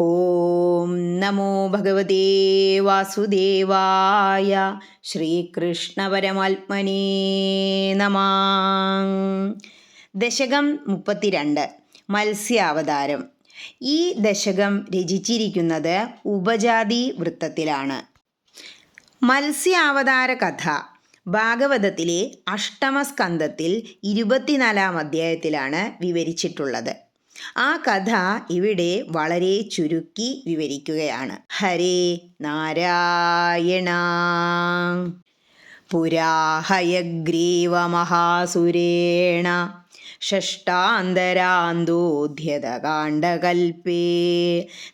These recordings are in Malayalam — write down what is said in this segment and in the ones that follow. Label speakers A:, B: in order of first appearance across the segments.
A: ഓം നമോ ഭഗവതേ വാസുദേവായ ശ്രീകൃഷ്ണ പരമാത്മനേ നമ. ദശകം മുപ്പത്തിരണ്ട് മത്സ്യാവതാരം. ഈ ദശകം രചിച്ചിരിക്കുന്നത് ഉപജാതി വൃത്തത്തിലാണ്. മത്സ്യാവതാര കഥ ഭാഗവതത്തിലെ അഷ്ടമസ്കന്ധത്തിൽ ഇരുപത്തിനാലാം അധ്യായത്തിലാണ് വിവരിച്ചിട്ടുള്ളത്. ആ കഥ ഇവിടെ വളരെ ചുരുക്കി വിവരിക്കുകയാണ് ഹരേ നാരായണ പുരാഹയഗ്രീവ മഹാസുരേണ षष्टान्तरान्दोध्यतकाण्डकल्पे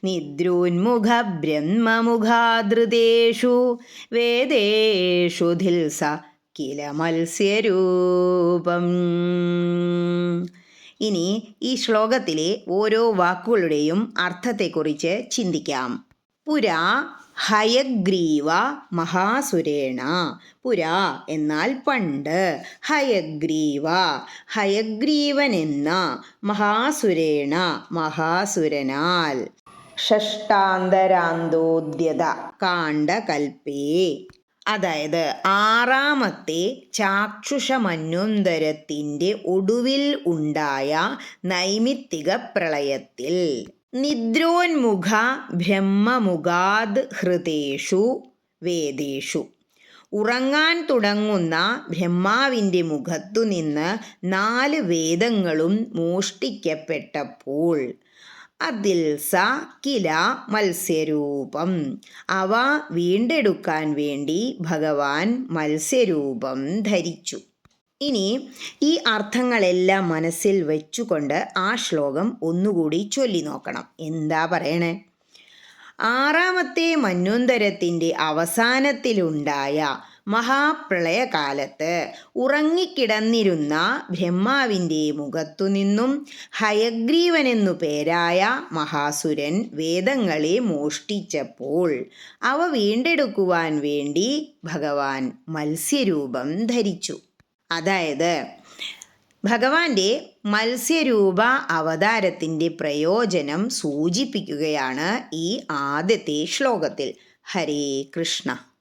A: निद्रोन्मुखब्रह्ममुखादृतेषु वेदेषु धिल्स किल മത്സ്യരൂപം ഇനി ഈ ശ്ലോകത്തിലെ ഓരോ വാക്കുകളുടെയും അർത്ഥത്തെക്കുറിച്ച് ചിന്തിക്കാം. പുരാ ഹയഗ്രീവ മഹാസുരേണ. പുരാ എന്നാൽ പണ്ട്. ഹയഗ്രീവ ഹയഗ്രീവൻ എന്ന മഹാസുരേണ മഹാസുരനാൽ. ഷഷ്ടാന്തരാന്തോദ്യത കാണ്ഡകൽപ്പേ. അതായത് ആറാമത്തെ ചാക്ഷുഷമന്വന്തരത്തിന്റെ ഒടുവിൽ ഉണ്ടായ നൈമിത്തിക പ്രളയത്തിൽ. നിദ്രോന്മുഖ ബ്രഹ്മമുഖാത് ഹൃതേഷു വേദേഷു. ഉറങ്ങാൻ തുടങ്ങുന്ന ബ്രഹ്മാവിന്റെ മുഖത്തുനിന്ന് നാല് വേദങ്ങളും മോഷ്ടിക്കപ്പെട്ടപ്പോൾ അതിൽ കില മത്സ്യരൂപം. അവ വീണ്ടെടുക്കാൻ വേണ്ടി ഭഗവാൻ മത്സ്യരൂപം ധരിച്ചു. ഇനി ഈ അർത്ഥങ്ങളെല്ലാം മനസ്സിൽ വെച്ചുകൊണ്ട് ആ ശ്ലോകം ഒന്നുകൂടി ചൊല്ലി നോക്കണം. എന്താ പറയണേ? ആറാമത്തെ മന്വന്തരത്തിന്റെ അവസാനത്തിലുണ്ടായ മഹാപ്രളയകാലത്ത് ഉറങ്ങിക്കിടന്നിരുന്ന ബ്രഹ്മാവിന്റെ മുഖത്തുനിന്നും ഹയഗ്രീവനെന്നു പേരായ മഹാസുരൻ വേദങ്ങളെ മോഷ്ടിച്ചപ്പോൾ അവ വീണ്ടെടുക്കുവാൻ വേണ്ടി ഭഗവാൻ മത്സ്യരൂപം ധരിച്ചു. അതായത് ഭഗവാന്റെ മത്സ്യരൂപ അവതാരത്തിന്റെ പ്രയോജനം സൂചിപ്പിക്കുകയാണ് ഈ ആദ്യത്തെ ശ്ലോകത്തിൽ. ഹരേ കൃഷ്ണ.